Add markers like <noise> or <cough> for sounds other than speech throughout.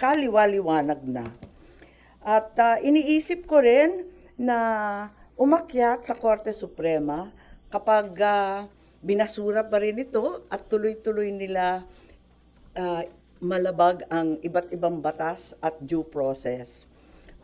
kaliwaliwanag na. At ah, iniisip ko rin na umakyat sa Korte Suprema kapag ah, binasura pa rin ito at tuloy-tuloy nila ah, malabag ang iba't ibang batas at due process.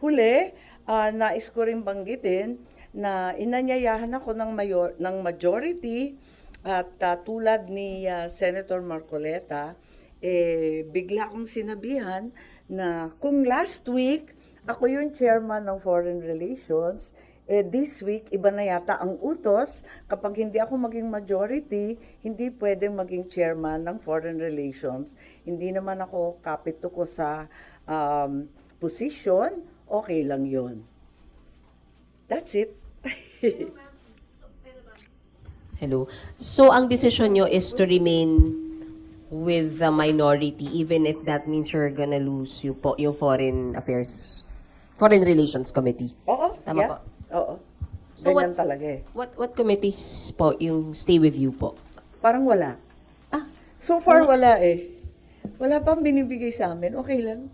Huli, ah, nais ko rin banggitin na inanyayahan ako ng, mayor, ng majority at ah, tulad ni ah, Senator Marcoleta, eh, bigla akong sinabihan na kung last week ako yung chairman ng Foreign Relations, eh, this week, iba na yata ang utos. Kapag hindi ako maging majority, hindi pwedeng maging chairman ng Foreign Relations. Hindi naman ako kapito ko sa um, position, okay lang yon. That's it. <laughs> Hello. So, ang decision nyo is to remain with the minority even if that means you're gonna lose yung, po, yung foreign affairs, foreign relations committee. Oo, Tama yeah. po. Oo. So Ganyan what- talaga eh. What what committees po yung stay with you po? Parang wala. Ah, So far, wala eh. Wala pang binibigay sa amin. Okay lang.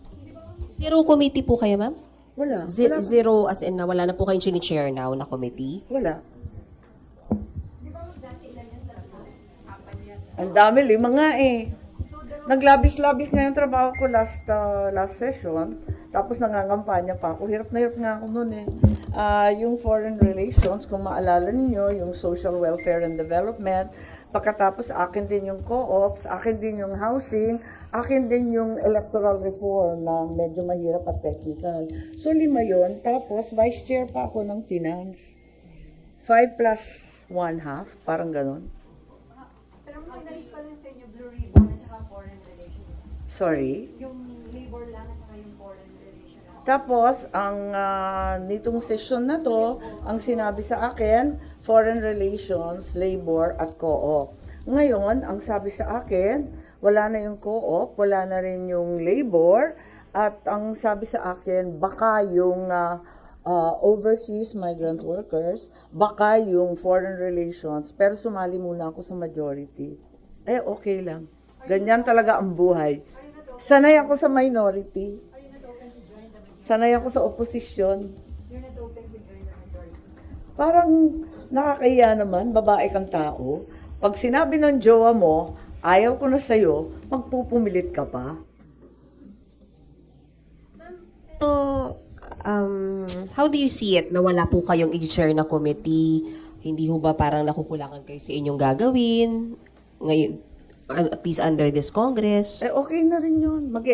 zero committee po kayo, ma'am? Wala. Zero, Wala. zero as in na wala na po kayong chini-chair now na committee? Wala. Ang dami, lima nga eh. Naglabis-labis nga yung trabaho ko last uh, last session. Tapos nangangampanya pa ako. Hirap na hirap nga ako noon eh. Ah, yung foreign relations, kung maalala ninyo, yung social welfare and development, pagkatapos akin din yung co-ops, akin din yung housing, akin din yung electoral reform na medyo mahirap at technical. So lima yon Tapos vice chair pa ako ng finance. Five plus one half, parang ganon. Pero may nais pa rin sa inyo Blue Ribbon at saka Foreign Relations. Sorry. Yung labor lang at saka yung Foreign Relations. Tapos, ang ah, nitong session na to, ang sinabi sa akin, foreign relations, labor, at co-op. Ngayon, ang sabi sa akin, wala na yung co-op, wala na rin yung labor, at ang sabi sa akin, baka yung ah, ah, overseas migrant workers, baka yung foreign relations, pero sumali muna ako sa majority. Eh, okay lang. Ganyan talaga ang buhay. Sanay ako sa minority. Sanay ako sa majority. Parang nakakahiya naman, babae kang tao. Pag sinabi ng jowa mo, ayaw ko na sa'yo, magpupumilit ka pa. So, um, how do you see it na wala po kayong i-chair na committee? Hindi ho ba parang nakukulangan kayo sa inyong gagawin? Ngayon, at least under this Congress? Eh, okay na rin yun. mag